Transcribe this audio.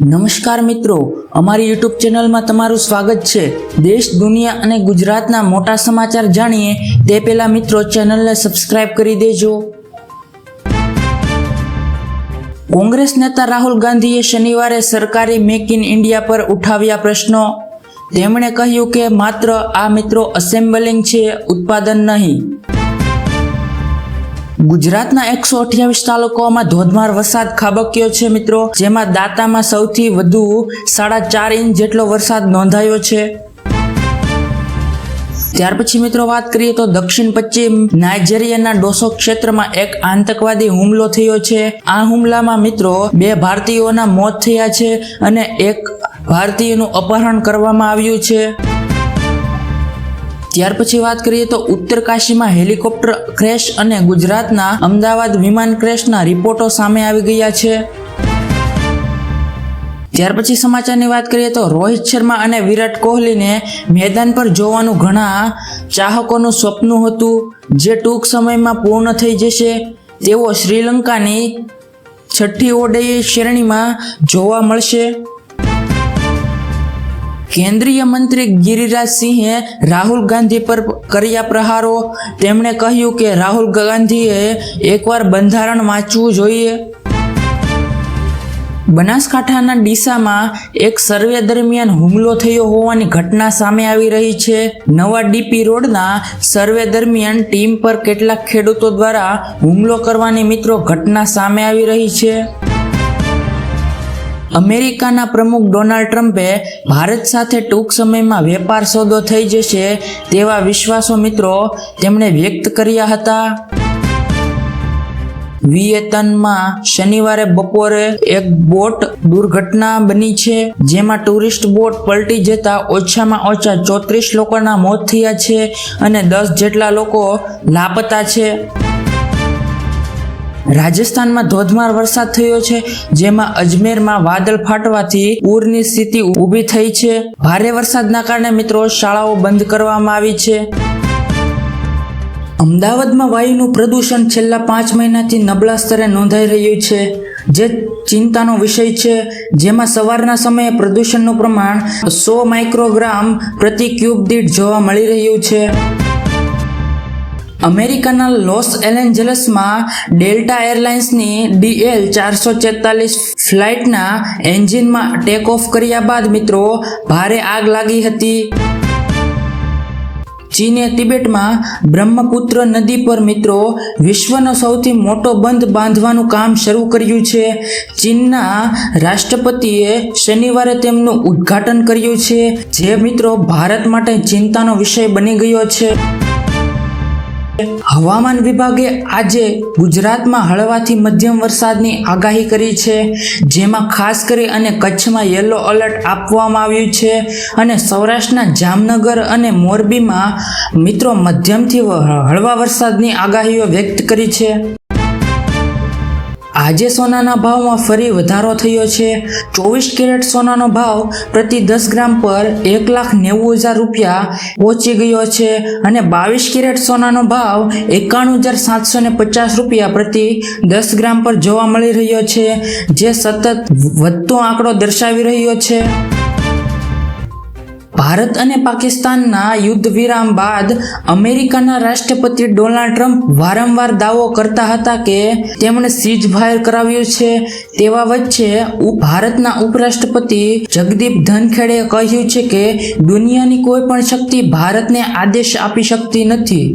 નમસ્કાર મિત્રો, અમારી યુટ્યુબ ચેનલમાં તમારું સ્વાગત છે. દેશ, દુનિયા અને ગુજરાતના મોટા સમાચાર જાણીએ તે પહેલા મિત્રો ચેનલને સબસ્ક્રાઇબ કરી દેજો. કોંગ્રેસ નેતા રાહુલ ગાંધીએ શનિવારે સરકારી મેક ઇન ઇન્ડિયા પર ઉઠાવ્યા પ્રશ્નો. તેમણે કહ્યું કે માત્ર આ મિત્રો અસેમ્બલિંગ છે, ઉત્પાદન નહીં. ગુજરાતના એકસો અઠ્યાવીસ તાલુકાઓમાં ધોધમાર વરસાદ ખાબક્યો છે મિત્રો, જેમાં દાતામાં સૌથી વધુ સાડા ચાર ઇંચ જેટલો વરસાદ નોંધાયો છે. ત્યાર પછી મિત્રો વાત કરીએ તો દક્ષિણ પશ્ચિમ નાઇજેરિયાના ડોસો ક્ષેત્રમાં એક આતંકવાદી હુમલો થયો છે. આ હુમલામાં મિત્રો બે ભારતીયોના મોત થયા છે અને એક ભારતીયનું અપહરણ કરવામાં આવ્યું છે. ત્યાર પછી વાત કરીએ તો ઉત્તરકાશીમાં હેલિકોપ્ટર ક્રેશ અને ગુજરાતના અમદાવાદ વિમાન ક્રેશના રિપોર્ટો સામે આવી ગયા છે. ત્યાર પછી સમાચારની વાત કરીએ તો રોહિત શર્મા અને વિરાટ કોહલીને મેદાન પર જોવાનું ઘણા ચાહકોનું સ્વપ્ન હતું, જે ટૂંક સમયમાં પૂર્ણ થઈ જશે. તેઓ શ્રીલંકાની છઠ્ઠી ઓડે શ્રેણીમાં જોવા મળશે. કેન્દ્રીય મંત્રી ગિરિરાજ સિંહે રાહુલ ગાંધી પર કર્યા પ્રહારો. તેમણે કહ્યું કે રાહુલ ગાંધીએ એકવાર બંધારણ વાંચવું જોઈએ. બનાસકાંઠાના ડીસામાં એક સર્વે દરમિયાન હુમલો થયો હોવાની ઘટના સામે આવી રહી છે. નવા ડીપી રોડના સર્વે દરમિયાન ટીમ પર કેટલાક ખેડૂતો દ્વારા હુમલો કરવાની મિત્રો ઘટના સામે આવી રહી છે. અમેરિકાના પ્રમુખ ડોનાલ્ડ ટ્રમ્પે ભારત સાથે ટૂંક સમયમાં વેપાર સોદો થઈ જશે તેવા વિશ્વાસો મિત્રો તેમણે વ્યક્ત કર્યા હતા. વિયેતનમાં શનિવારે બપોરે એક બોટ દુર્ઘટના બની છે, જેમાં ટુરિસ્ટ બોટ પલટી જતા ઓછામાં ઓછા ચોત્રીસ લોકોના મોત થયા છે અને દસ જેટલા લોકો લાપતા છે. રાજસ્થાનમાં ધોધમાર વરસાદ થયો છે, જેમાં અજમેરમાં વાદળ ફાટવાથી પૂરની સ્થિતિ ઊભી થઈ છે. ભારે વરસાદના કારણે મિત્રો શાળાઓ બંધ કરવામાં આવી છે. અમદાવાદમાં વાયુનું પ્રદૂષણ છેલ્લા પાંચ મહિનાથી નબળા સ્તરે નોંધાઈ રહ્યું છે. જે ચિંતાનો વિષય છે, જેમાં સવારના સમયે પ્રદૂષણનું પ્રમાણ સો માઇક્રોગ્રામ પ્રતિ ક્યુબ દીઠ જોવા મળી રહ્યું છે. અમેરિકાના લોસ એન્જલસમાં ડેલ્ટા એરલાઇન્સની ડીએલ ચારસો છેતાલીસ ફ્લાઇટના એન્જિનમાં ટેક ઓફ કર્યા બાદ મિત્રો, ભારે આગ લાગી હતી. ચીને તિબેટમાં બ્રહ્મપુત્ર નદી પર મિત્રો, વિશ્વનો સૌથી મોટો બંધ બાંધવાનું કામ શરૂ કર્યું છે. ચીનના રાષ્ટ્રપતિએ શનિવારે તેમનું ઉદ્ઘાટન કર્યું છે, જે મિત્રો ભારત માટે ચિંતાનો વિષય બની ગયો છે. હવામાન વિભાગે આજે ગુજરાતમાં હળવાથી મધ્યમ વરસાદની આગાહી કરી છે, જેમાં ખાસ કરી અને કચ્છમાં યલો એલર્ટ આપવામાં આવ્યું છે અને સૌરાષ્ટ્રના જામનગર અને મોરબીમાં મિત્રો મધ્યમથી હળવા વરસાદની આગાહીઓ વ્યક્ત કરી છે. આજે સોનાના ભાવમાં ફરી વધારો થયો છે. ચોવીસ કેરેટ સોનાનો ભાવ પ્રતિ દસ ગ્રામ પર એક લાખ નેવું હજાર રૂપિયા પહોંચી ગયો છે અને બાવીસ કેરેટ સોનાનો ભાવ એકાણું હજાર સાતસો ને પચાસ રૂપિયા પ્રતિ દસ ગ્રામ પર જોવા મળી રહ્યો છે, જે સતત વધતો આંકડો દર્શાવી રહ્યો છે. ભારત અને પાકિસ્તાનના યુદ્ધ વિરામ બાદ અમેરિકાના રાષ્ટ્રપતિ ડોનાલ્ડ ટ્રમ્પ વારંવાર દાવો કરતા હતા કે તેમણે સીઝ ફાયર કરાવ્યું છે. તેવા વચ્ચે ભારતના ઉપરાષ્ટ્રપતિ જગદીપ ધનખેડે કહ્યું છે કે દુનિયાની કોઈ પણ શક્તિ ભારતને આદેશ આપી શકતી નથી.